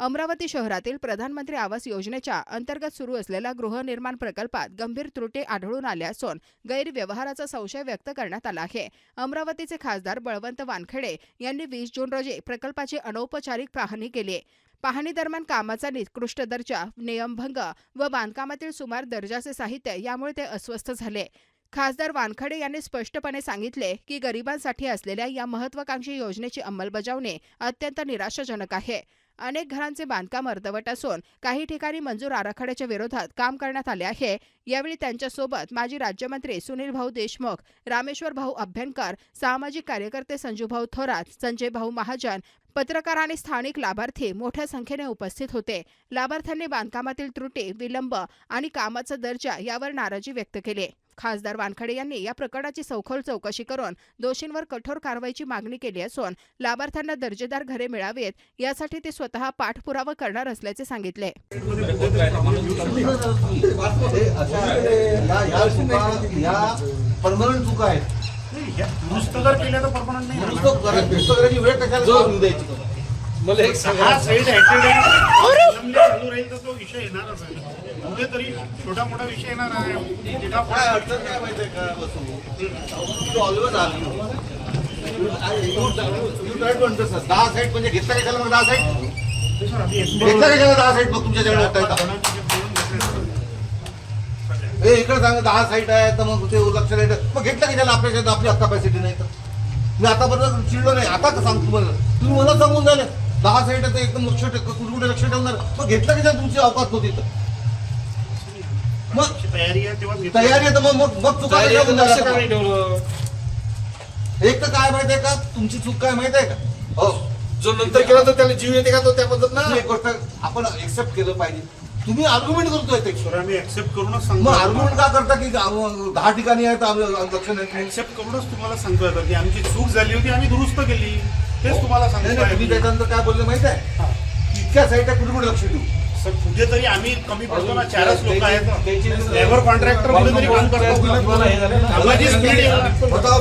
अमरावती शहरातील प्रधानमंत्री आवास योजनेच्या अंतर्गत सुरू असलेल्या गृहनिर्माण प्रकल्पात गंभीर त्रुटी आढळून आल्या असून गैरव्यवहाराचा संशय व्यक्त करण्यात आला आहे. अमरावतीचे खासदार बळवंत वानखेडे यांनी वीस जून रोजी प्रकल्पाची अनौपचारिक पाहणी केली. पाहणी दरम्यान कामाचा निकृष्ट दर्जा नियमभंग व बांधकामातील सुमार दर्जाचे साहित्य यामुळे ते अस्वस्थ झाले. खासदार वानखडे यांनी स्पष्टपणे सांगितले की गरिबांसाठी असलेल्या या महत्वाकांक्षी योजनेची अंमलबजावणी अत्यंत निराशाजनक आहे. अनेक घरांचे बांधकाम अर्धवट असून काही ठिकाणी मंजूर आराखड्याच्या विरोधात काम करण्यात आले आहे. यावेळी त्यांच्यासोबत माजी राज्यमंत्री सुनील भाऊ देशमुख रामेश्वर भाऊ अभ्यंकर सामाजिक कार्यकर्ते संजूभाऊ थोरात संजय भाऊ महाजन पत्रकार आणि स्थानिक लाभार्थी मोठ्या संख्येने उपस्थित होते. लाभार्थ्यांनी बांधकामातील त्रुटी विलंब आणि कामाचा दर्जा यावर नाराजी व्यक्त केली. खासदार वानखडे यांनी या प्रकरणाची सखोल चौकशी करून दोषींवर कठोर कारवाईची मागणी केली असून लाभार्थ्यांना दर्जेदार घरे मिळावीत यासाठी ते स्वतः पाठपुरावा करणार असल्याचे सांगितले. परमनंट चुका आहेत मला एक सांगा हा साईड ऍक्सिडेंट चालू राहील तर तो विषय येणारच आहे. कुठेतरी छोटा मोठा विषय येणार आहे. जिथं काय अडचण काय माहितीये का ऑलवेज दहा साईट म्हणजे घेतला मग दहा साईट घेतला दहा साईट मग तुमच्या हे इकडे सांगा दहा साईट आहे तर मग ते लक्ष नाही मग घेतलं कशाला आपल्या शेतात आपली कॅपॅसिटी नाही तर? मी आतापर्यंत चिडलो नाही. आता का सांगतो तुम्हाला तुम्ही मला सांगून झाले. दहा साईट आहे तर एकदम लक्ष ठेव कुठे कुठे लक्ष ठेवणार? मग घेतलं कशाला तुमची अवकात नव्हती तर? मग तयारी आहे तेव्हा. तयारी आहे तर मग मग मग चुका तयारी लक्ष का? नाही ठेवलं. एक तर काय माहितीये का? तुमची चूक काय माहितीये का? हो. जो नंतर केला तर त्याला जीव येते का तो त्या पद्धत ना? तुम्ही एक गोष्ट आपण एक्सेप्ट केलं पाहिजे. तुम्ही आर्ग्युमेंट करतोय ते. सर आम्ही ऍक्सेप्ट करूनच मग सांगतो आर्ग्युमेंट का करता की गाव- दहा ठिकाणी आहे तर आम्ही लक्ष नाही ऍक्सेप्ट करूनच तुम्हाला सांगतोय आता की आमची चूक झाली होती आम्ही दुरुस्त केली. तेच तुम्हाला नाही, तुम्ही त्याच्यानंतर काय बोलले माहिती आहे? हा. इतक्या साईट आहे कुठे कुठे लक्ष देऊ? सर कुठेतरी आम्ही कमी पडतो ना चारच लोक आहेत. लेबर कॉन्ट्रॅक्टर कुठेतरी काम करतो ना. कामाची स्पीड स्वतः